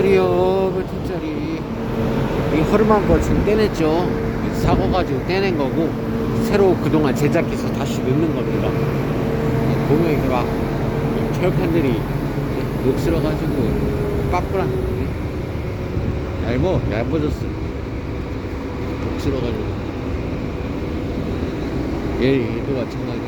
팀짜리요 몇 팀짜리. 이 허름한 거 지금 떼냈죠. 사고 가지고 떼낸 거고 새로 그동안 제작해서 다시 넣는 겁니다. 보면 이게 막 철판들이 녹슬어가지고 빠꾸란 얇어 얇아졌어 녹슬어가지고. 얘, 얘도 마찬가지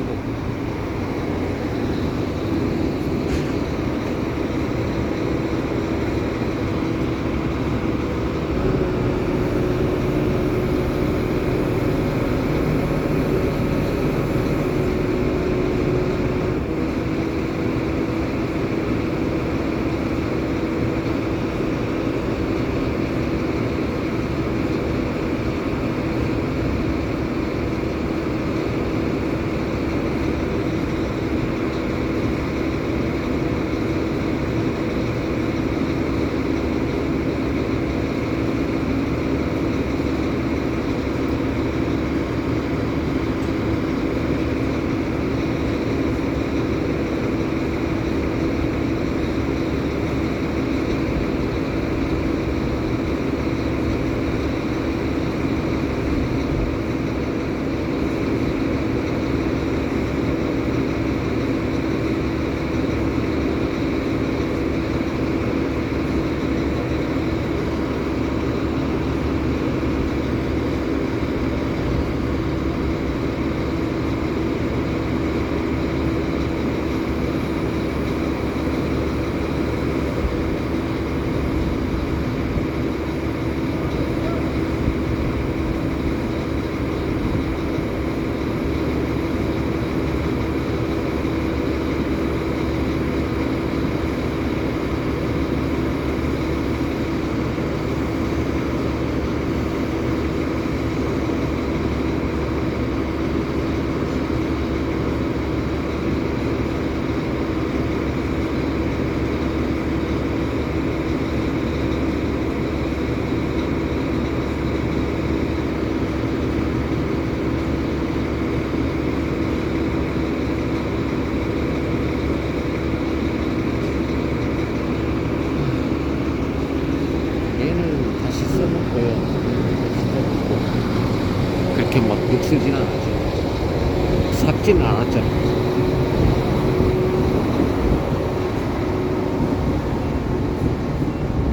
그렇게 막 녹슬진 않았죠. 삽지는 않았잖아.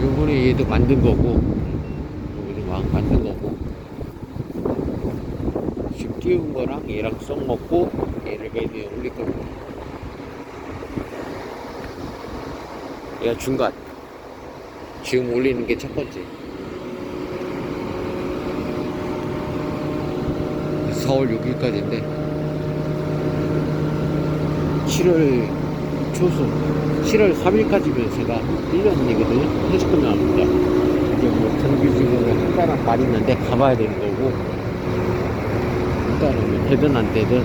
요번에 얘도 만든 거고, 요번에 막 만든 거고. 지금 띄운 거랑 얘랑 썩 먹고, 얘를 매드에 올릴 겁니다. 얘가 중간. 지금 올리는 게 첫 번째. 4월 6일까지인데 7월 초순 7월 3일까지면 제가 1년이거든요. 해주금 나옵니다. 이제 뭐 정규직으로 한 달은 말이 있는데 가봐야 되는 거고 일단은 뭐 되든 안 되든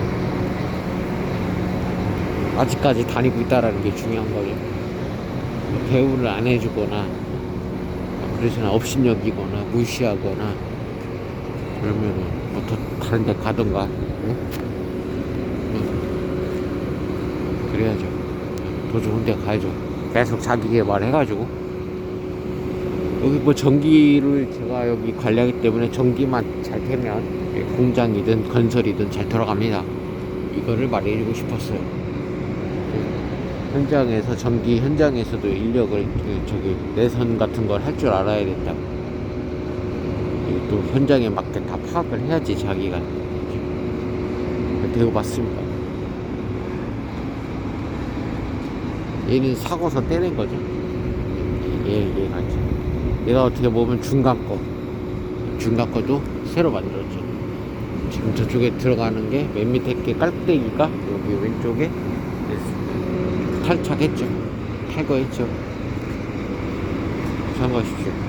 아직까지 다니고 있다라는 게 중요한 거죠. 뭐 대우를 안 해주거나 그러시나 업신여기거나 무시하거나 그러면은 뭐더 다른 데 가던가 응? 응. 그래야죠 더 좋은 데 가야죠 계속 자기 개발 해가지고 여기 뭐 전기를 제가 여기 관리하기 때문에 전기만 잘 되면 공장이든 건설이든 잘 돌아갑니다 이거를 말해주고 싶었어요 현장에서 전기 현장에서도 인력을 그 저기 내선 같은 걸 할 줄 알아야 된다. 이 또 현장에 맞게 다 파악을 해야지 자기가 대우 받습니다. 얘는 사고서 떼낸 거죠. 얘 얘가 이제 얘가 어떻게 보면 중간 거 중간 거도 새로 만들었죠. 지금 저쪽에 들어가는 게 맨 밑에 게 깔때기가 여기 왼쪽에 탈착했죠. 탈거했죠. 참고하십시오.